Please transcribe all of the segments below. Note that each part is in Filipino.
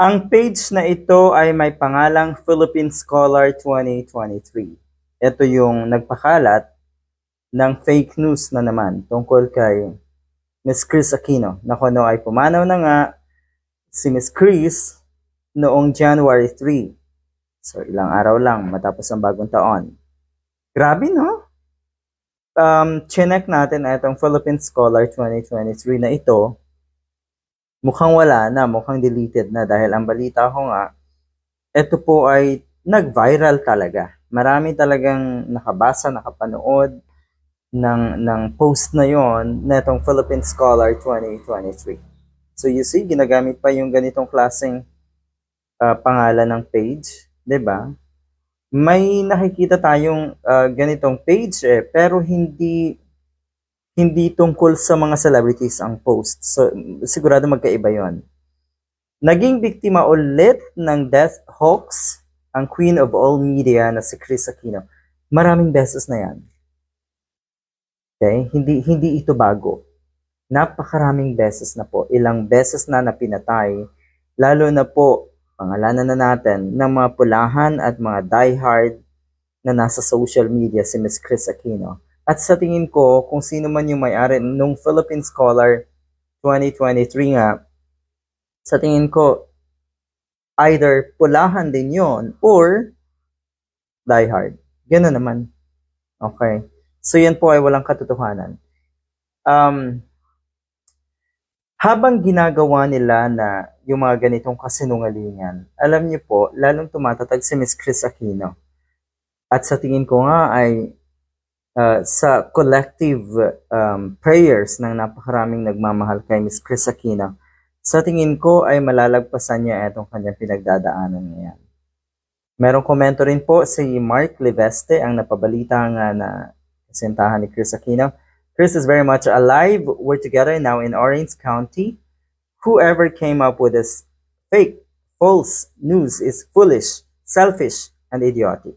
Ang page na ito ay may pangalang Philippine Scholar 2023. Ito yung nagpakalat ng fake news na naman tungkol kay Miss Chris Aquino na kuno ay pumanaw na nga si Miss Chris noong January 3. So ilang araw lang matapos ang bagong taon. Grabe no? Um, chinek natin itong Philippine Scholar 2023 na ito mukhang wala na, mukhang deleted na dahil ang balita ko nga, ito po ay nag-viral talaga. Marami talagang nakabasa, nakapanood ng, ng post na yon na itong Philippine Scholar 2023. So you see, ginagamit pa yung ganitong klaseng uh, pangalan ng page, 'di ba? May nakikita tayong uh, ganitong page eh, pero hindi hindi tungkol sa mga celebrities ang post. So, sigurado magkaiba yon. Naging biktima ulit ng death hoax ang queen of all media na si Chris Aquino. Maraming beses na yan. Okay? Hindi, hindi ito bago. Napakaraming beses na po. Ilang beses na napinatay. Lalo na po, pangalanan na natin, ng mga pulahan at mga diehard na nasa social media si Miss Chris Aquino at sa tingin ko, kung sino man yung may-ari nung Philippine Scholar 2023 nga, sa tingin ko, either pulahan din yon or die hard. Ganun naman. Okay. So yan po ay walang katotohanan. Um, habang ginagawa nila na yung mga ganitong kasinungalingan, alam niyo po, lalong tumatatag si Miss Chris Aquino. At sa tingin ko nga ay uh, sa collective um, prayers ng napakaraming nagmamahal kay Miss Chris Aquino, sa tingin ko ay malalagpasan niya itong kanyang pinagdadaanan ngayon. Merong komento rin po si Mark Leveste ang napabalita nga na kasentahan ni Chris Aquino. Chris is very much alive. We're together now in Orange County. Whoever came up with this fake, false news is foolish, selfish, and idiotic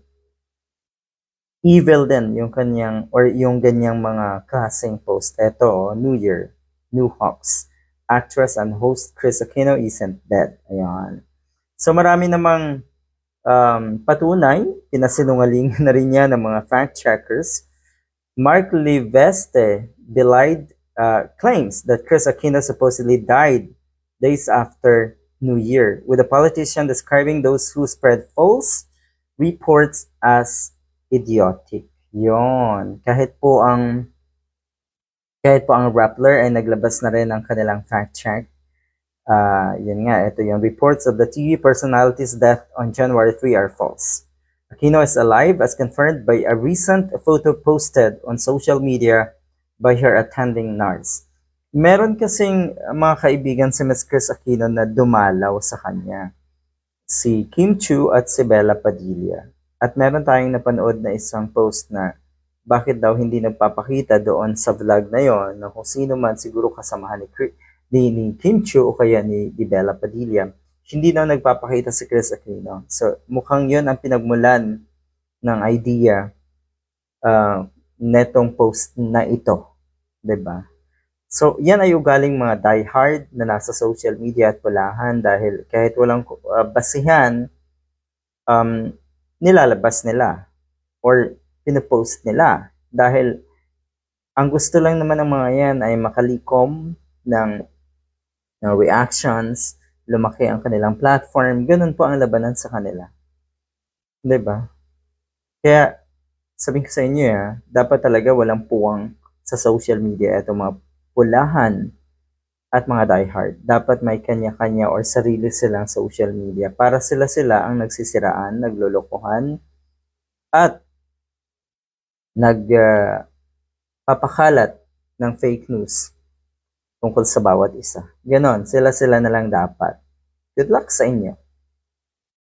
evil din yung kanyang or yung ganyang mga klaseng post. Ito, New Year, New Hawks. Actress and host Chris Aquino isn't dead. Ayan. So marami namang um, patunay, pinasinungaling na rin niya ng mga fact-checkers. Mark Liveste belied uh, claims that Chris Aquino supposedly died days after New Year, with a politician describing those who spread false reports as idiotic. Yon. Kahit po ang kahit po ang Rappler ay naglabas na rin ng kanilang fact check. Uh, yun nga, ito yung reports of the TV personality's death on January 3 are false. Aquino is alive as confirmed by a recent photo posted on social media by her attending NARS. Meron kasing mga kaibigan si Ms. Chris Aquino na dumalaw sa kanya. Si Kim Chu at si Bella Padilla. At meron tayong napanood na isang post na bakit daw hindi nagpapakita doon sa vlog na yon na kung sino man siguro kasamahan ni, ni, ni Kim Chu o kaya ni, ni Bella Padilla, hindi daw nagpapakita si Chris Aquino. So mukhang yon ang pinagmulan ng idea uh, netong post na ito. ba? Diba? So, yan ay ugaling mga diehard na nasa social media at pulahan dahil kahit walang uh, basihan, um, nilalabas nila or pinopost nila. Dahil ang gusto lang naman ng mga yan ay makalikom ng, ng reactions, lumaki ang kanilang platform, ganun po ang labanan sa kanila. ba? Diba? Kaya, sabihin ko sa inyo, ya, dapat talaga walang puwang sa social media itong mga pulahan at mga diehard. Dapat may kanya-kanya or sarili silang social media para sila-sila ang nagsisiraan, naglolokohan, at nagpapakalat uh, ng fake news tungkol sa bawat isa. Ganon, sila-sila na lang dapat. Good luck sa inyo.